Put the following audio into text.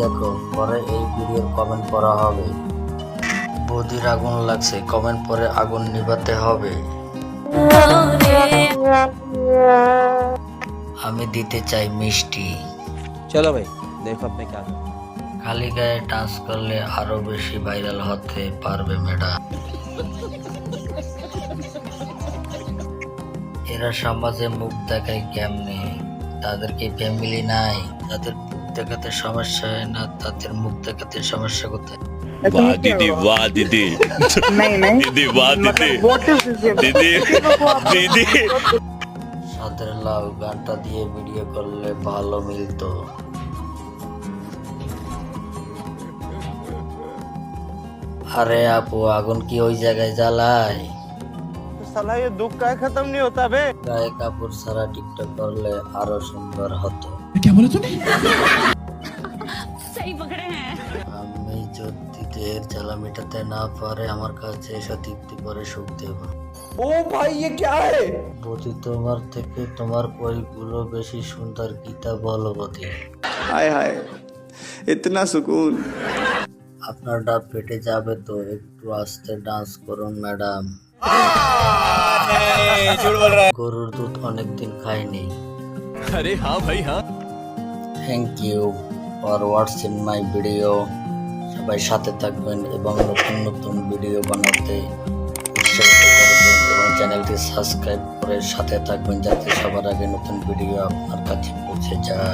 দেখো পরে এই ভিডিওর কমেন্ট করা হবে। বদির আগুন লাগছে কমেন্ট পরে আগুন নিভাতে হবে। আমি দিতে চাই মিষ্টি। চলো ভাই দেখো আপনি কাল খালি গায়ে ডান্স করলে আরও বেশি ভাইরাল হতে পারবে ম্যাডাম এরা সমাজে মুখ দেখায় কেমনে? তাদেরকে ফ্যামিলি নাই? তাদের দেখাতে সমস্যা হয় না তাদের মুখ দেখাতে সমস্যা কোথায় वाह दीदी वाह दीदी नहीं नहीं दीदी वाह दीदी what is this दीदी दीदी সাদের লাল গানটা দিয়ে ভিডিও করলে ভালো মিলতো আরে আপু আগুন কি ওই জায়গায় জ্বালায় साला ये दुख का खत्म नहीं होता बे গায়ে কাপড় ছাড়া টিকটক করলে আরো সুন্দর হতো सही पकड़े हैं আমি যদি দেহের জ্বালা মেটাতে না পারে আমার কাছে এসে তৃপ্তি করে সুখ দেব ओ भाई ये क्या है বধি তোমার থেকে তোমার পরিগুলো বেশি সুন্দর গীতা বলো বধি हाय हाय इतना सुकून আপনার ডাব পেটে যাবে তো একটু আস্তে ডান্স করুন ম্যাডাম গরুর দুধ অনেকদিন খাইনি अरे हाँ भाई हाँ থ্যাংক ইউ ফর ওয়াটসিং মাই ভিডিও সবাই সাথে থাকবেন এবং নতুন নতুন ভিডিও বানাতে উৎসাহিত এবং চ্যানেলটি সাবস্ক্রাইব করে সাথে থাকবেন যাতে সবার আগে নতুন ভিডিও আপনার কাছে পৌঁছে যায়।